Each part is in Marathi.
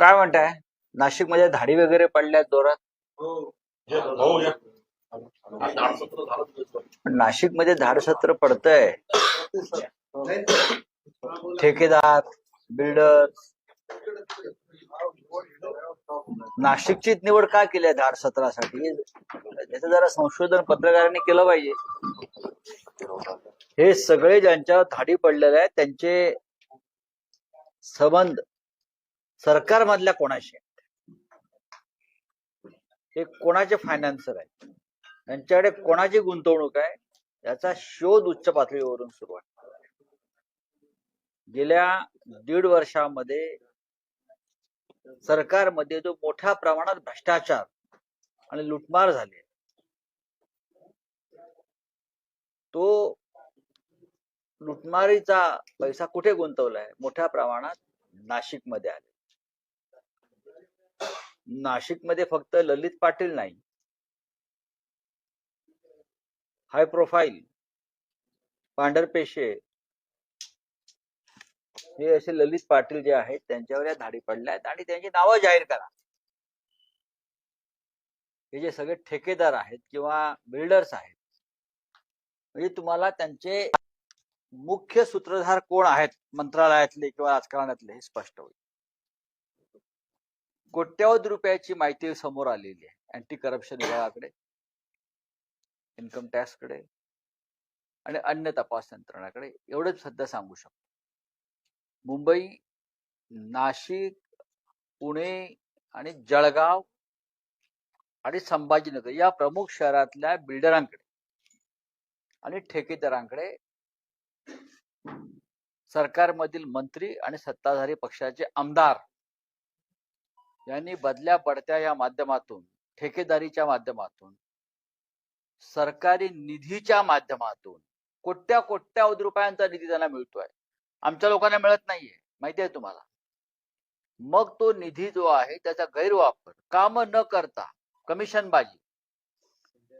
काय म्हणताय? नाशिकमध्ये धाडी वगैरे पडल्या जोरात? सत्र नाशिकमध्ये धाडसत्र पडतय. पडतंय ठेकेदार बिल्डर. नाशिकची निवड का केली आहे धाड सत्रासाठी त्याचं जरा संशोधन पत्रकारांनी केलं पाहिजे. हे सगळे ज्यांच्या धाडी पडलेले आहेत त्यांचे संबंध सरकारमधल्या कोणाशी हे कोणाचे फायनान्सर आहेत? त्यांच्याकडे कोणाची गुंतवणूक आहे? याचा शोध उच्च पातळीवरून सुरू आहे. गेल्या दीड वर्षामध्ये सरकारमध्ये जो मोठ्या प्रमाणात भ्रष्टाचार आणि लुटमार झाली तो लुटमारीचा पैसा कुठे गुंतवलाय मोठ्या प्रमाणात नाशिकमध्ये आले नाशिकमध्ये फक्त ललित पाटील नाही. हाय प्रोफाईल पांढरपेशे हे असे ललित पाटील जे आहेत त्यांच्यावर या धाडी पडल्या आहेत आणि त्यांची नावं जाहीर करा. हे जे सगळे ठेकेदार आहेत किंवा बिल्डर्स आहेत म्हणजे तुम्हाला त्यांचे मुख्य सूत्रधार कोण आहेत मंत्रालयातले किंवा राजकारणातले हे स्पष्ट होईल. कोट्यावधी रुपयाची माहिती समोर आलेली आहे. अँटी करप्शन विभागाकडे इन्कम टॅक्सकडे आणि अन्य तपास यंत्रणाकडे एवढंच सध्या सांगू शकतो. मुंबई नाशिक पुणे आणि जळगाव आणि संभाजीनगर या प्रमुख शहरातल्या बिल्डरांकडे आणि ठेकेदारांकडे सरकारमधील मंत्री आणि सत्ताधारी पक्षाचे आमदार यांनी बदल्या पडत्या या माध्यमातून ठेकेदारीच्या माध्यमातून सरकारी निधीच्या माध्यमातून कोट्या कोट्यावधी रुपयांचा निधी त्यांना मिळतोय. आमच्या लोकांना मिळत नाहीये माहिती आहे तुम्हाला. मग तो निधी जो आहे त्याचा गैरवापर काम न करता कमिशनबाजी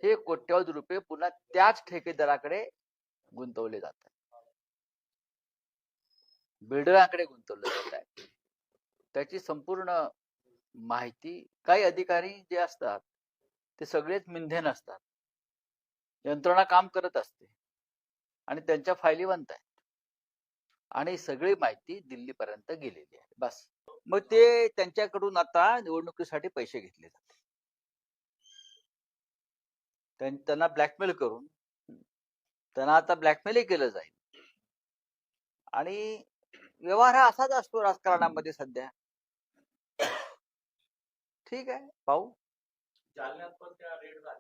हे कोट्यावधी रुपये पुन्हा त्याच ठेकेदाराकडे गुंतवले जातात. बिल्डरांकडे गुंतवले जात आहे त्याची संपूर्ण माहिती काही अधिकारी जे असतात ते सगळेच मिंधेन असतात यंत्रणा काम करत असते आणि त्यांच्या फायली बनत आहेत आणि सगळी माहिती दिल्लीपर्यंत गेलेली आहे. बस. मग ते त्यांच्याकडून आता निवडणुकीसाठी पैसे घेतले जाते त्यांना ब्लॅकमेल करून त्यांना आता ब्लॅकमेलही केलं जाईल. आणि व्यवहार हा असाच असतो राजकारणामध्ये सध्या. ठीक आहे पाहू. जालन्यात पण त्या रेड झाल्या.